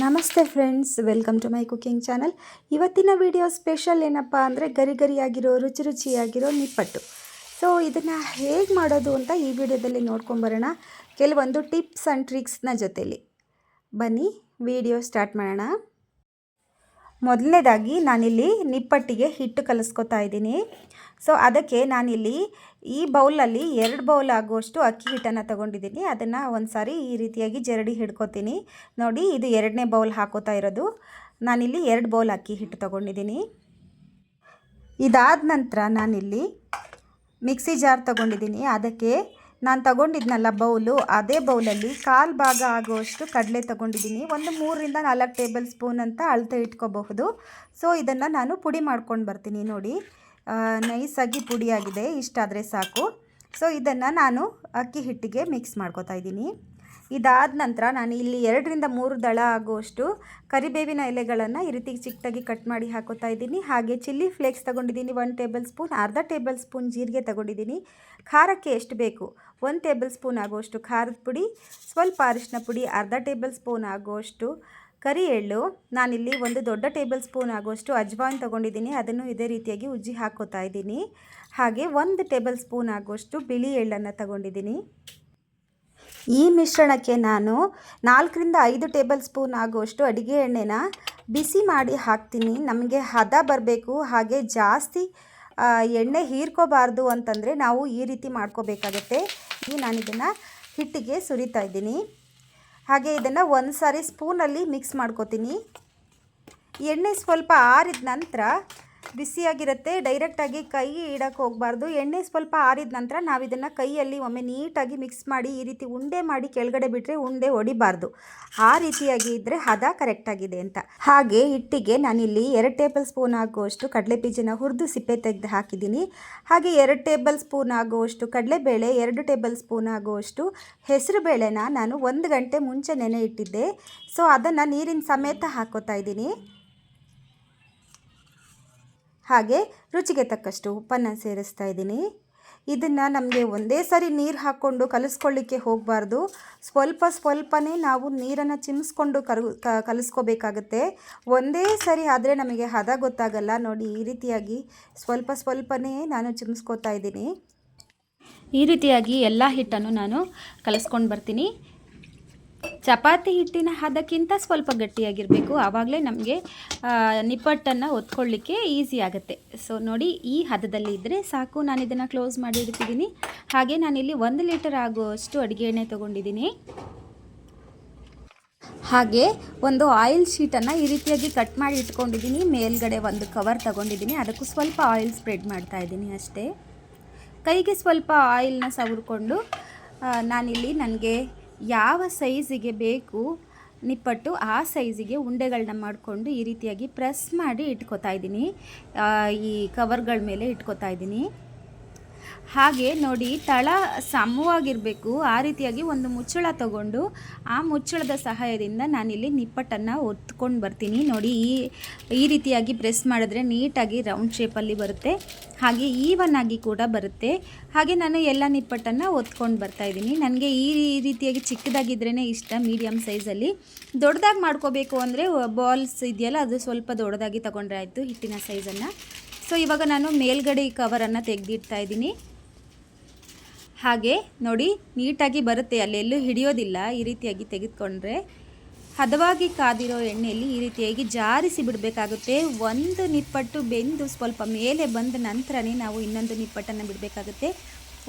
ನಮಸ್ತೆ friends, welcome to my cooking channel. ಇವತ್ತಿನ video special ಏನಪ್ಪ ಅಂದರೆ ಗರಿ ಗರಿಯಾಗಿರೋ ರುಚಿ ರುಚಿಯಾಗಿರೋ ನಿಪ್ಪಟ್ಟು. ಸೊ ಇದನ್ನು ಹೇಗೆ ಮಾಡೋದು ಅಂತ ಈ ವಿಡಿಯೋದಲ್ಲಿ ನೋಡ್ಕೊಂಬರೋಣ ಕೆಲವೊಂದು ಟಿಪ್ಸ್ ಆ್ಯಂಡ್ ಟ್ರಿಕ್ಸ್ನ ಜೊತೆಯಲ್ಲಿ ಬನ್ನಿ, ವಿಡಿಯೋ ಸ್ಟಾರ್ಟ್ ಮಾಡೋಣ. ಮೊದಲನೇದಾಗಿ ನಾನಿಲ್ಲಿ ನಿಪ್ಪಟ್ಟಿಗೆ ಹಿಟ್ಟು ಕಲಿಸ್ಕೊತಾ ಇದ್ದೀನಿ. ಸೊ ಅದಕ್ಕೆ ನಾನಿಲ್ಲಿ ಈ ಬೌಲಲ್ಲಿ ಎರಡು ಬೌಲ್ ಆಗುವಷ್ಟು ಅಕ್ಕಿ ಹಿಟ್ಟನ್ನು ತಗೊಂಡಿದ್ದೀನಿ. ಅದನ್ನು ಒಂದು ಸಾರಿ ಈ ರೀತಿಯಾಗಿ ಜರಡಿ ಹಿಡ್ಕೊತೀನಿ. ನೋಡಿ, ಇದು ಎರಡನೇ ಬೌಲ್ ಹಾಕೋತಾ ಇರೋದು. ನಾನಿಲ್ಲಿ ಎರಡು ಬೌಲ್ ಅಕ್ಕಿ ಹಿಟ್ಟು ತಗೊಂಡಿದ್ದೀನಿ. ಇದಾದ ನಂತರ ನಾನಿಲ್ಲಿ ಮಿಕ್ಸಿ ಜಾರ್ ತಗೊಂಡಿದ್ದೀನಿ. ಅದಕ್ಕೆ ನಾನು ತಗೊಂಡಿದ್ನಲ್ಲ ಬೌಲು, ಅದೇ ಬೌಲಲ್ಲಿ ಕಾಲು ಭಾಗ ಆಗುವಷ್ಟು ಕಡಲೆ ತಗೊಂಡಿದ್ದೀನಿ. ಒಂದು ಮೂರರಿಂದ ನಾಲ್ಕು ಟೇಬಲ್ ಸ್ಪೂನ್ ಅಂತ ಅಳತೆ ಇಟ್ಕೋಬಹುದು. ಸೊ ಇದನ್ನು ನಾನು ಪುಡಿ ಮಾಡ್ಕೊಂಡು ಬರ್ತೀನಿ ನೋಡಿ. ನೈಸಾಗಿ ಪುಡಿಯಾಗಿದೆ, ಇಷ್ಟಾದರೆ ಸಾಕು. ಸೊ ಇದನ್ನು ನಾನು ಅಕ್ಕಿ ಹಿಟ್ಟಿಗೆ ಮಿಕ್ಸ್ ಮಾಡ್ಕೋತಾ ಇದ್ದೀನಿ. ಇದಾದ ನಂತರ ನಾನು ಇಲ್ಲಿ ಎರಡರಿಂದ ಮೂರು ದಳ ಆಗುವಷ್ಟು ಕರಿಬೇವಿನ ಎಲೆಗಳನ್ನು ಈ ರೀತಿ ಚಿಕ್ಕದಾಗಿ ಕಟ್ ಮಾಡಿ ಹಾಕೋತಾ ಇದ್ದೀನಿ. ಹಾಗೆ ಚಿಲ್ಲಿ ಫ್ಲೇಕ್ಸ್ ತಗೊಂಡಿದ್ದೀನಿ ಒನ್ ಟೇಬಲ್ ಸ್ಪೂನ್, ಅರ್ಧ ಟೇಬಲ್ ಸ್ಪೂನ್ ಜೀರಿಗೆ ತೊಗೊಂಡಿದ್ದೀನಿ. ಖಾರಕ್ಕೆ ಎಷ್ಟು ಬೇಕು? ಒಂದು ಟೇಬಲ್ ಸ್ಪೂನ್ ಆಗುವಷ್ಟು ಖಾರದ ಪುಡಿ, ಸ್ವಲ್ಪ ಅರಿಶಿನ ಪುಡಿ, ಅರ್ಧ ಟೇಬಲ್ ಸ್ಪೂನ್ ಆಗುವಷ್ಟು ಕರಿ ಎಳ್ಳು. ನಾನಿಲ್ಲಿ ಒಂದು ದೊಡ್ಡ ಟೇಬಲ್ ಸ್ಪೂನ್ ಆಗುವಷ್ಟು ಅಜ್ವಾನ್ ತೊಗೊಂಡಿದ್ದೀನಿ. ಅದನ್ನು ಇದೇ ರೀತಿಯಾಗಿ ಉಜ್ಜಿ ಹಾಕೋತಾ ಇದ್ದೀನಿ. ಹಾಗೆ ಒಂದು ಟೇಬಲ್ ಸ್ಪೂನ್ ಆಗುವಷ್ಟು ಬಿಳಿ ಎಳ್ಳನ್ನು ತಗೊಂಡಿದ್ದೀನಿ. ಈ ಮಿಶ್ರಣಕ್ಕೆ ನಾನು ನಾಲ್ಕರಿಂದ ಐದು ಟೇಬಲ್ ಸ್ಪೂನ್ ಆಗುವಷ್ಟು ಅಡುಗೆ ಎಣ್ಣೆನ ಬಿಸಿ ಮಾಡಿ ಹಾಕ್ತೀನಿ. ನಮಗೆ ಹದ ಬರಬೇಕು, ಹಾಗೆ ಜಾಸ್ತಿ ಎಣ್ಣೆ ಹೀರ್ಕೋಬಾರ್ದು ಅಂತಂದರೆ ನಾವು ಈ ರೀತಿ ಮಾಡ್ಕೋಬೇಕಾಗತ್ತೆ. ಈ ನಾನು ಇದನ್ನು ಹಿಟ್ಟಿಗೆ ಸುರಿತಾ ಇದ್ದೀನಿ. ಹಾಗೆ ಇದನ್ನು ಒಂದು ಸಾರಿ ಸ್ಪೂನಲ್ಲಿ ಮಿಕ್ಸ್ ಮಾಡ್ಕೋತೀನಿ. ಎಣ್ಣೆ ಸ್ವಲ್ಪ ಆರಿದ ನಂತರ ಬಿಸಿಯಾಗಿರುತ್ತೆ ಡೈರೆಕ್ಟಾಗಿ ಕೈ ಇಡೋಕ್ಕೆ ಹೋಗಬಾರ್ದು. ಎಣ್ಣೆ ಸ್ವಲ್ಪ ಆರಿದ ನಂತರ ನಾವು ಇದನ್ನು ಕೈಯಲ್ಲಿ ಒಮ್ಮೆ ನೀಟಾಗಿ ಮಿಕ್ಸ್ ಮಾಡಿ, ಈ ರೀತಿ ಉಂಡೆ ಮಾಡಿ ಕೆಳಗಡೆ ಬಿಟ್ಟರೆ ಉಂಡೆ ಹೊಡಿಬಾರ್ದು. ಆ ರೀತಿಯಾಗಿ ಇದ್ದರೆ ಹದ ಕರೆಕ್ಟಾಗಿದೆ ಅಂತ. ಹಾಗೆ ಹಿಟ್ಟಿಗೆ ನಾನಿಲ್ಲಿ ಎರಡು ಟೇಬಲ್ ಸ್ಪೂನ್ ಆಗುವಷ್ಟು ಕಡಲೆಬೀಜನ ಹುರಿದು ಸಿಪ್ಪೆ ತೆಗೆದು ಹಾಕಿದ್ದೀನಿ. ಹಾಗೆ ಎರಡು ಟೇಬಲ್ ಸ್ಪೂನ್ ಆಗುವಷ್ಟು ಕಡಲೆಬೇಳೆ, ಎರಡು ಟೇಬಲ್ ಸ್ಪೂನ್ ಆಗುವಷ್ಟು ಹೆಸರು ಬೇಳೆನ ನಾನು ಒಂದು ಗಂಟೆ ಮುಂಚೆ ನೆನೆ ಇಟ್ಟಿದ್ದೆ ಸೊ ಅದನ್ನು ನೀರಿನ ಸಮೇತ ಹಾಕೋತಾ ಇದ್ದೀನಿ. ಹಾಗೆ ರುಚಿಗೆ ತಕ್ಕಷ್ಟು ಉಪ್ಪನ್ನು ಸೇರಿಸ್ತಾ ಇದ್ದೀನಿ. ಇದನ್ನು ನಮಗೆ ಒಂದೇ ಸರಿ ನೀರು ಹಾಕ್ಕೊಂಡು ಕಲಿಸ್ಕೊಳ್ಳಿಕ್ಕೆ ಹೋಗಬಾರ್ದು. ಸ್ವಲ್ಪ ಸ್ವಲ್ಪನೇ ನಾವು ನೀರನ್ನು ಚಿಮ್ಸ್ಕೊಂಡು ಕರು ಕಲಿಸ್ಕೋಬೇಕಾಗತ್ತೆ. ಒಂದೇ ಸರಿ ಆದರೆ ನಮಗೆ ಹದ ಗೊತ್ತಾಗಲ್ಲ. ನೋಡಿ ಈ ರೀತಿಯಾಗಿ ಸ್ವಲ್ಪ ಸ್ವಲ್ಪನೇ ನಾನು ಚಿಮ್ಸ್ಕೋತಾ ಇದ್ದೀನಿ. ಈ ರೀತಿಯಾಗಿ ಎಲ್ಲ ಹಿಟ್ಟನ್ನು ನಾನು ಕಲಿಸ್ಕೊಂಡು ಬರ್ತೀನಿ. ಚಪಾತಿ ಹಿಟ್ಟಿನ ಹದಕ್ಕಿಂತ ಸ್ವಲ್ಪ ಗಟ್ಟಿಯಾಗಿರಬೇಕು. ಆವಾಗಲೇ ನಮಗೆ ನಿಪ್ಪಟ್ಟನ್ನು ಒತ್ಕೊಳ್ಳಿಕ್ಕೆ ಈಸಿ ಆಗುತ್ತೆ. ಸೊ ನೋಡಿ, ಈ ಹದದಲ್ಲಿ ಇದ್ದರೆ ಸಾಕು. ನಾನು ಇದನ್ನು ಕ್ಲೋಸ್ ಮಾಡಿ ಇಡ್ತಿದ್ದೀನಿ ಹಾಗೆ ನಾನಿಲ್ಲಿ ಒಂದು ಲೀಟರ್ ಆಗುವಷ್ಟು ಅಡುಗೆ ಎಣ್ಣೆ ತೊಗೊಂಡಿದ್ದೀನಿ ಹಾಗೆ ಒಂದು ಆಯಿಲ್ ಶೀಟನ್ನು ಈ ರೀತಿಯಾಗಿ ಕಟ್ ಮಾಡಿ ಇಟ್ಕೊಂಡಿದ್ದೀನಿ ಮೇಲ್ಗಡೆ ಒಂದು ಕವರ್ ತಗೊಂಡಿದ್ದೀನಿ ಅದಕ್ಕೂ ಸ್ವಲ್ಪ ಆಯಿಲ್ ಸ್ಪ್ರೆಡ್ ಮಾಡ್ತಾ ಇದ್ದೀನಿ ಅಷ್ಟೇ. ಕೈಗೆ ಸ್ವಲ್ಪ ಆಯಿಲ್ನ ಸವರ್ಕೊಂಡು ನಾನಿಲ್ಲಿ ನನಗೆ ಯಾವ ಸೈಜಿಗೆ ಬೇಕು ನಿಪ್ಪಟ್ಟು ಆ ಸೈಜಿಗೆ ಉಂಡೆಗಳನ್ನ ಮಾಡಿಕೊಂಡು ಈ ರೀತಿಯಾಗಿ ಪ್ರೆಸ್ ಮಾಡಿ ಇಟ್ಕೋತಾ ಇದ್ದೀನಿ. ಈ ಕವರ್ಗಳ ಮೇಲೆ ಇಟ್ಕೋತಾ ಇದ್ದೀನಿ. ಹಾಗೆ ನೋಡಿ, ತಳ ಸಮವಾಗಿರಬೇಕು, ಆ ರೀತಿಯಾಗಿ ಒಂದು ಮುಚ್ಚಳ ತಗೊಂಡು ಆ ಮುಚ್ಚಳದ ಸಹಾಯದಿಂದ ನಾನಿಲ್ಲಿ ನಿಪ್ಪಟ್ಟನ್ನು ಒತ್ಕೊಂಡು ಬರ್ತೀನಿ. ನೋಡಿ, ಈ ಈ ರೀತಿಯಾಗಿ ಪ್ರೆಸ್ ಮಾಡಿದ್ರೆ ನೀಟಾಗಿ ರೌಂಡ್ ಶೇಪಲ್ಲಿ ಬರುತ್ತೆ. ಹಾಗೆ ಈವನ್ ಆಗಿ ಕೂಡ ಬರುತ್ತೆ. ಹಾಗೆ ನಾನು ಎಲ್ಲ ನಿಪ್ಪಟ್ಟನ್ನು ಒತ್ಕೊಂಡು ಬರ್ತಾ ಇದ್ದೀನಿ. ನನಗೆ ಈ ರೀತಿಯಾಗಿ ಚಿಕ್ಕದಾಗಿದ್ರೇ ಇಷ್ಟ ಮೀಡಿಯಮ್ ಸೈಜಲ್ಲಿ ದೊಡ್ಡದಾಗಿ ಮಾಡ್ಕೋಬೇಕು ಅಂದರೆ ಬಾಲ್ಸ್ ಇದೆಯಲ್ಲ, ಅದು ಸ್ವಲ್ಪ ದೊಡ್ಡದಾಗಿ ತೊಗೊಂಡ್ರೆ ಆಯಿತು, ಹಿಟ್ಟಿನ ಸೈಜನ್ನು ಸೊ ಇವಾಗ ನಾನು ಮೇಲ್ಗಡೆ ಈ ಕವರನ್ನು ತೆಗೆದಿಡ್ತಾ ಇದ್ದೀನಿ. ಹಾಗೆ ನೋಡಿ, ನೀಟಾಗಿ ಬರುತ್ತೆ. ಅಲ್ಲೆಲ್ಲೂ ಹಿಡಿಯೋದಿಲ್ಲ ಈ ರೀತಿಯಾಗಿ ತೆಗೆದುಕೊಂಡ್ರೆ. ಹದವಾಗಿ ಕಾದಿರೋ ಎಣ್ಣೆಯಲ್ಲಿ ಈ ರೀತಿಯಾಗಿ ಜಾರಿಸಿ ಬಿಡಬೇಕಾಗುತ್ತೆ. ಒಂದು ನಿಪ್ಪಟ್ಟು ಬೆಂದು ಸ್ವಲ್ಪ ಮೇಲೆ ಬಂದ ನಂತರನೇ ನಾವು ಇನ್ನೊಂದು ನಿಪ್ಪಟ್ಟನ್ನು ಬಿಡಬೇಕಾಗುತ್ತೆ.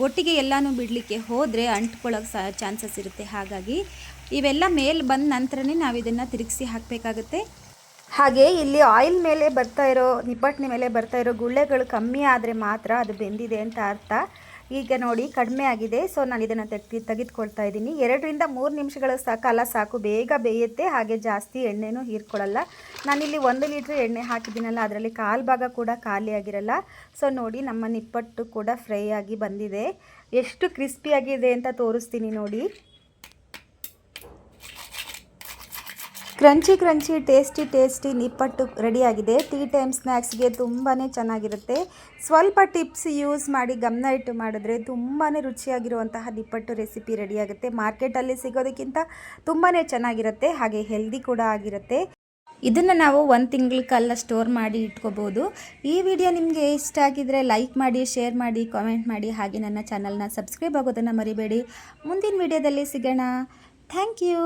ಒಟ್ಟಿಗೆ ಎಲ್ಲನೂ ಬಿಡಲಿಕ್ಕೆ ಹೋದರೆ ಅಂಟ್ಕೊಳ್ಳೋಕೆ ಸಹ ಚಾನ್ಸಸ್ ಇರುತ್ತೆ. ಹಾಗಾಗಿ ಇವೆಲ್ಲ ಮೇಲೆ ಬಂದ ನಂತರನೇ ನಾವು ಇದನ್ನು ತಿರುಗಿಸಿ ಹಾಕಬೇಕಾಗುತ್ತೆ. ಹಾಗೆ ಇಲ್ಲಿ ಆಯಿಲ್ ಮೇಲೆ ಬರ್ತಾ ಇರೋ ನಿಪ್ಪಟ್ಟಿನ ಮೇಲೆ ಬರ್ತಾ ಇರೋ ಗುಳ್ಳೆಗಳು ಕಮ್ಮಿ ಆದರೆ ಮಾತ್ರ ಅದು ಬೆಂದಿದೆ ಅಂತ ಅರ್ಥ. ಈಗ ನೋಡಿ, ಕಡಿಮೆ ಆಗಿದೆ. ಸೊ ನಾನು ಇದನ್ನು ತೆಗ್ದು, ತೆಗೆದುಕೊಳ್ತಾ ಇದ್ದೀನಿ. ಎರಡರಿಂದ ಮೂರು ನಿಮಿಷಗಳ ಕಾಲ ಸಾಕು. ಬೇಗ ಬೇಯುತ್ತೆ. ಹಾಗೆ ಜಾಸ್ತಿ ಎಣ್ಣೆನೂ ಹೀರ್ಕೊಳ್ಳಲ್ಲ. ನಾನಿಲ್ಲಿ ಒಂದು ಲೀಟ್ರ್ ಎಣ್ಣೆ ಹಾಕಿದ್ದೀನಲ್ಲ, ಅದರಲ್ಲಿ ಕಾಲು ಭಾಗ ಕೂಡ ಖಾಲಿಯಾಗಿರಲ್ಲ ಸೊ ನೋಡಿ, ನಮ್ಮ ನಿಪ್ಪಟ್ಟು ಕೂಡ ಫ್ರೈ ಆಗಿ ಬಂದಿದೆ. ಎಷ್ಟು ಕ್ರಿಸ್ಪಿಯಾಗಿದೆ ಅಂತ ತೋರಿಸ್ತೀನಿ ನೋಡಿ. Crunchy crunchy tasty tasty nippattu ರೆಡಿಯಾಗಿದೆ ಟೀ ಟೈಮ್ ಸ್ನ್ಯಾಕ್ಸ್ಗೆ ತುಂಬಾ ಚೆನ್ನಾಗಿರುತ್ತೆ. ಸ್ವಲ್ಪ ಟಿಪ್ಸ್ ಯೂಸ್ ಮಾಡಿ ಗಮನ ಇಟ್ಟು ಮಾಡಿದ್ರೆ ತುಂಬಾ ರುಚಿಯಾಗಿರುವಂತಹ ನಿಪ್ಪಟ್ಟು ರೆಸಿಪಿ ರೆಡಿಯಾಗುತ್ತೆ ಮಾರ್ಕೆಟಲ್ಲಿ ಸಿಗೋದಕ್ಕಿಂತ ತುಂಬಾ ಚೆನ್ನಾಗಿರುತ್ತೆ. ಹಾಗೆ ಹೆಲ್ದಿ ಕೂಡ ಆಗಿರುತ್ತೆ. ಇದನ್ನು ನಾವು ಒಂದು ತಿಂಗಳ ಕಾಲ ಸ್ಟೋರ್ ಮಾಡಿ ಇಟ್ಕೋಬೋದು. ಈ ವಿಡಿಯೋ ನಿಮಗೆ ಇಷ್ಟ ಆಗಿದ್ರೆ ಲೈಕ್ ಮಾಡಿ ಶೇರ್ ಮಾಡಿ ಕಾಮೆಂಟ್ ಮಾಡಿ, ಹಾಗೆ ನನ್ನ ಚಾನಲ್ನ ಸಬ್ಸ್ಕ್ರೈಬ್ ಆಗೋದನ್ನು ಮರಿಬೇಡಿ. ಮುಂದಿನ ವಿಡಿಯೋದಲ್ಲಿ ಸಿಗೋಣ. Thank you